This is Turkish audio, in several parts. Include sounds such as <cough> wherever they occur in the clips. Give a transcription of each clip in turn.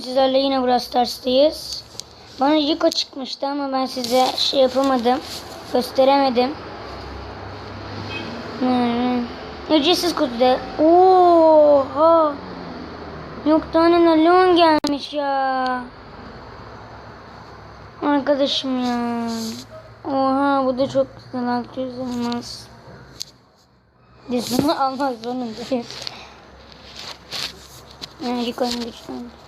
Sizlerle yine Brawl Stars'tayız. Bana Rico çıkmıştı ama ben size şey yapamadım. Gösteremedim. Hmm. Ücretsiz kutuda. Oha. Yok tane Leon gelmiş ya. Arkadaşım ya. Oha bu da çok güzel. 600 olmaz. Biz bunu almak zorundayız. <laughs> Yani Rico'nun güçlendi.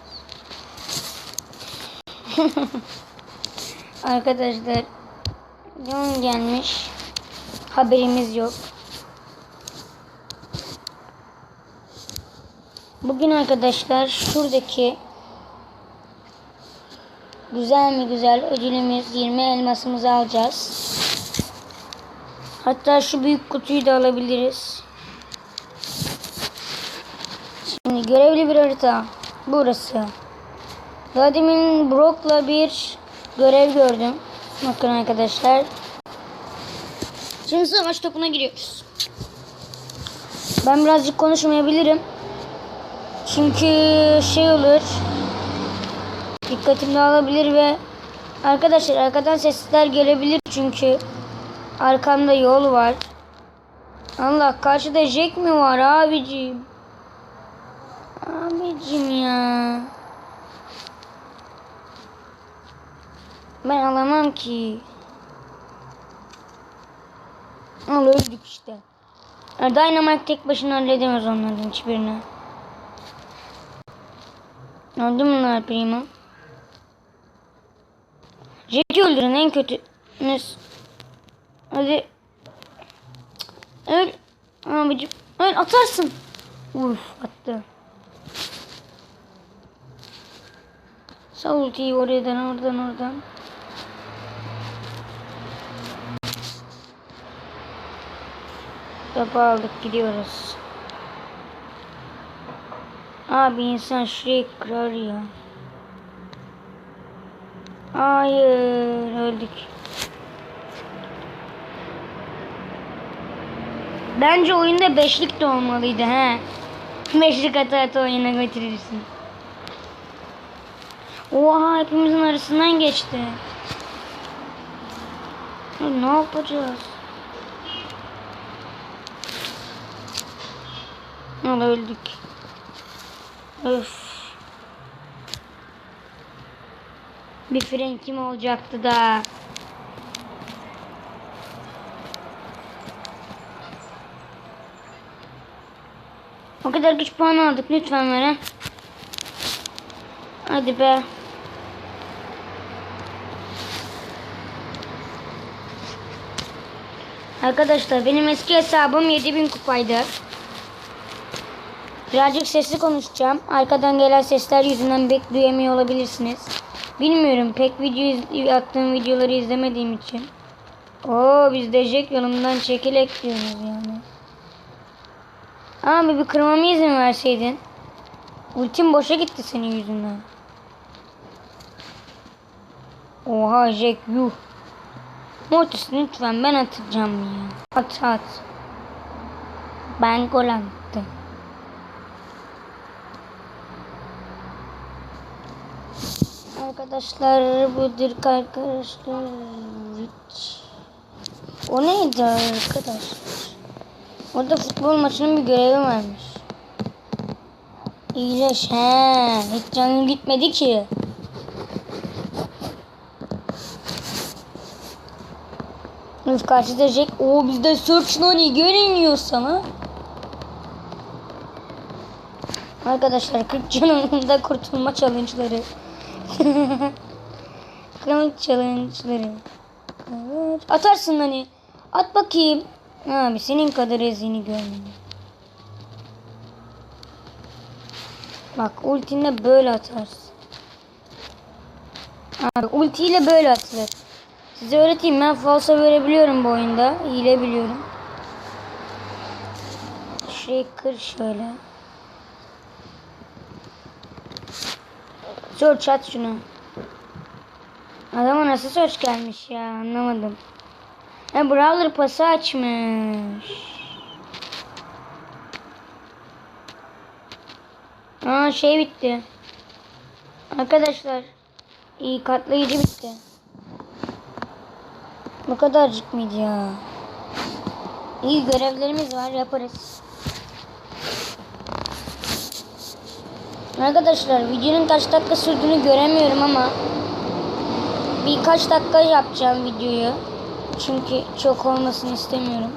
<laughs> Arkadaşlar Leon gelmiş. Haberimiz yok. Bugün arkadaşlar şuradaki güzel mi güzel ödülümüz 20 elmasımızı alacağız. Hatta şu büyük kutuyu da alabiliriz. Şimdi görevli bir harita. Burası. Daha Brock'la bir görev gördüm. Bakın arkadaşlar. Şimdi savaş topuna giriyoruz. Ben birazcık konuşmayabilirim. Çünkü şey olur. Dikkatim dağılabilir ve arkadaşlar arkadan sesler gelebilir çünkü arkamda yol var. Allah karşıda Jack mi var abicim? Abicim ya. Ben alamam ki. Al öldük işte. Dynamite tek başına halledemez onların hiçbirini. Öldü bunlar Primo? Jack'i öldürün en kötünüz. Hadi. Öl. Abicim. Öl atarsın. Uf attı. Sağ ultiyi oradan oradan oradan. Topu aldık gidiyoruz. Abi insan şurayı kırar ya. Hayır öldük. Bence oyunda beşlik de olmalıydı he. Beşlik ata ata oyuna götürürsün. Oha hepimizin arasından geçti. Ne yapacağız? Al öldük. Öf. Bir fren kim olacaktı da? O kadar güç puanı aldık lütfen ver. Hadi be. Arkadaşlar benim eski hesabım 7000 kupaydı. Birazcık sesli konuşacağım. Arkadan gelen sesler yüzünden pek duyamıyor olabilirsiniz. Bilmiyorum pek video attığım videoları izlemediğim için. Oo biz de Jack yolumdan çekilek diyoruz yani. Abi bir kırmama izin verseydin. Ultim boşa gitti senin yüzünden. Oha Jack yuh. Mortis lütfen ben atacağım ya. At at. Ben gol attım. Arkadaşlar budur arkadaşlar. O neydi arkadaşlar? Orada futbol maçının bir görevi varmış. İyileş he. Hiç canım gitmedi ki. Öf karşıda Jack. Oo bizde Search Nani görünüyor sana. Arkadaşlar 40 canımda kurtulma challenge'ları. Kılıç challenge'ları. Evet. Atarsın hani. At bakayım. Abi senin kadar ezini görmedim. Bak ultinle böyle atarsın. Abi ultiyle böyle atılır. Size öğreteyim ben falsa verebiliyorum bu oyunda. Hile biliyorum. Kır şöyle. Search at şunu. Adama nasıl search gelmiş ya anlamadım. Ha Brawler pası açmış. Aa şey bitti. Arkadaşlar iyi katlayıcı bitti. Bu kadarcık mıydı ya? İyi görevlerimiz var yaparız. Arkadaşlar videonun kaç dakika sürdüğünü göremiyorum ama birkaç dakika yapacağım videoyu. Çünkü çok olmasını istemiyorum.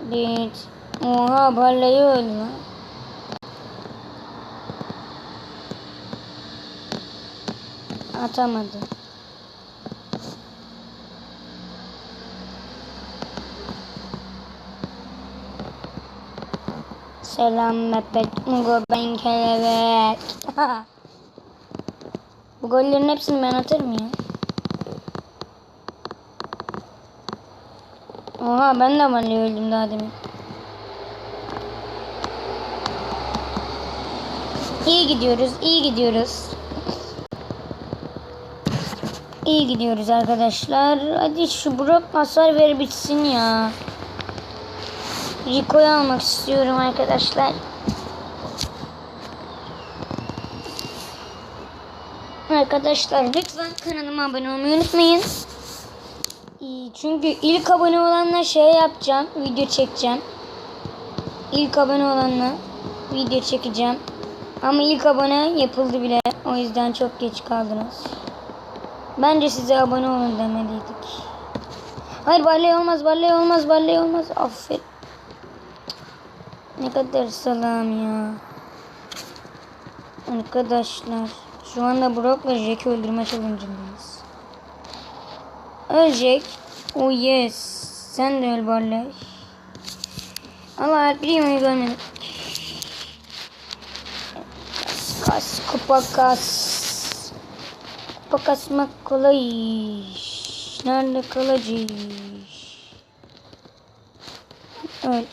Bir Oha ballayı öldü lan. Atamadı. Selam Mehmet Mugo ben kelebek. <laughs> Bu gollerin hepsini ben atarım ya. Oha ben de vallahi öldüm daha demin. İyi gidiyoruz, iyi gidiyoruz. İyi gidiyoruz arkadaşlar. Hadi şu Brock hasar ver bitsin ya. Rico'yu almak istiyorum arkadaşlar. Arkadaşlar lütfen kanalıma abone olmayı unutmayın. İyi, Çünkü ilk abone olanla şey yapacağım. Video çekeceğim. İlk abone olanla video çekeceğim. Ama ilk abone yapıldı bile. O yüzden çok geç kaldınız. Bence size abone olun demeliydik. Hayır barley olmaz, barley olmaz, barley olmaz. Aferin. Ne kadar salam ya. Arkadaşlar şu anda Brock'la Jack'i öldürme challenge'ındayız. Ölecek. Oh yes. Sen de öl Barley. Allah Primo'yu görmedim. Kas, kupa kas. Kupa kasmak kolay. Nerede kalacak? Öl.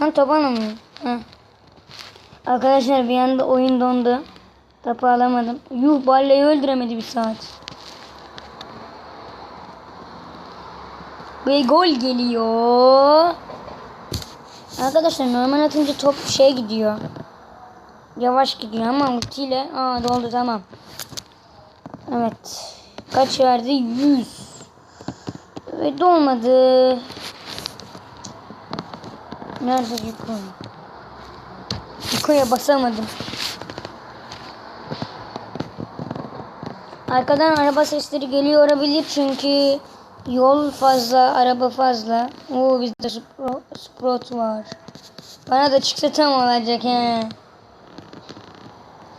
Lan taban mı? Arkadaşlar bir anda oyun dondu. Topu alamadım. Yuh Barley'i öldüremedi bir saat. Ve gol geliyor. Arkadaşlar normal atınca top şey gidiyor. Yavaş gidiyor ama ultiyle aa doldu tamam. Evet. Kaç verdi? 100. Ve dolmadı. Nerede Yuko? Yuko'ya basamadım. Arkadan araba sesleri geliyor olabilir çünkü yol fazla, araba fazla. Oo bizde Spro Sprout var. Bana da çıksa tam olacak he.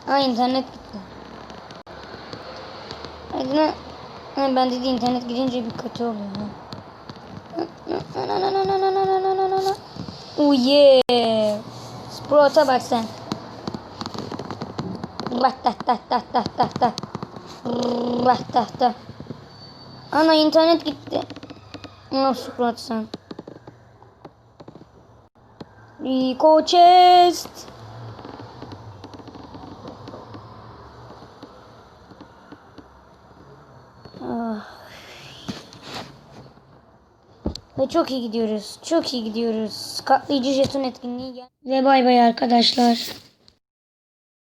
Aa internet gitti. Ha, ben dedi internet gidince bir kötü oluyor. Oh yeah. Sprout'a bak sen. Bak da da da da da da. Bak da da. Ana internet gitti. Ana Sprout sen. Rico chest. Ve çok iyi gidiyoruz. Çok iyi gidiyoruz. Katlayıcı jeton etkinliği gel. Ve bay bay arkadaşlar.